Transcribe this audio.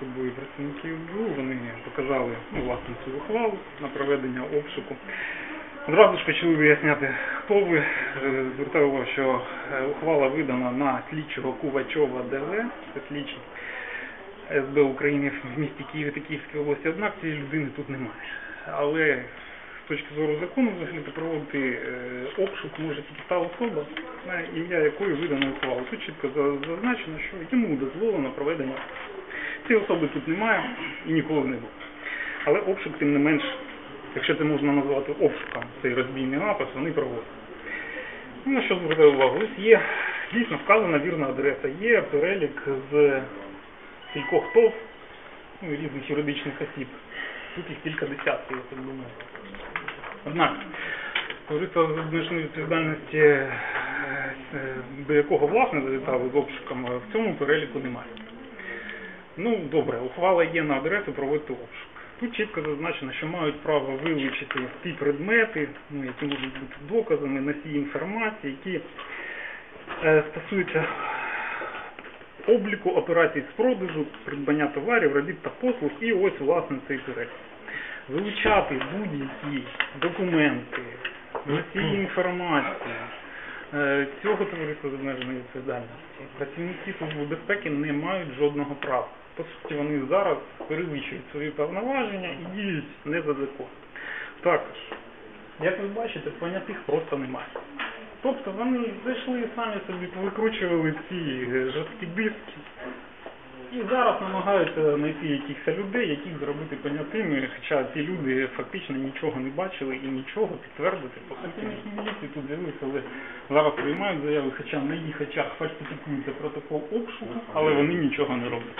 Тут були працівники вони показали ну, власне цю ухвалу на проведення обшуку. Одразу ж почали виясняти, хто ви. Е, Звертаю увагу, що е, ухвала видана на слідчого Кувачова ДВ, це слідчий СБ України в місті Києві та Київській області, однак цієї людини тут немає. Але з точки зору закону взагалі проводити е, обшук може тільки та особа, на ім'я якої видано ухвалу. Тут чітко зазначено, що йому дозволено проведення. Цієї особи тут немає і ніколи не було. Але обшук, тим не менш, якщо це можна назвати обшуком, цей розбійний напис, вони проводять. Ну, що звертаю увагу? Ось є дійсно вказана вірна адреса, є перелік з кількох ТОВ, ну, різних юридичних осіб. Тут їх кілька десятків, я так думаю. Однак, товариство з обмеженою відповідальності, е, е, до якого власне завітали з обшуком, в цьому переліку немає. Ну, добре, ухвала є на адресу проводити обшук. Тут чітко зазначено, що мають право вилучити ті предмети, ну, які можуть бути доказами, носії інформації, які е, стосуються обліку операцій з продажу, придбання товарів, робіт та послуг, і ось власне цей перелік. Вилучати будь-які документи, носії інформації, цього товариства з обмеженою відповідальності. Працівники Служби безпеки не мають жодного права. По суті, вони зараз перевищують свої повноваження і діють не за законом. Також, як ви бачите, понятих просто немає. Тобто вони зайшли самі собі викручували ці е, жорсткі диски. І зараз намагаються знайти якихось людей, яких зробити понятими, хоча ці люди фактично нічого не бачили і нічого підтвердити. По суті, міліції тут з'явилися, але зараз приймають заяви, хоча на їх очах фальсифікується протокол обшуку, але вони нічого не роблять.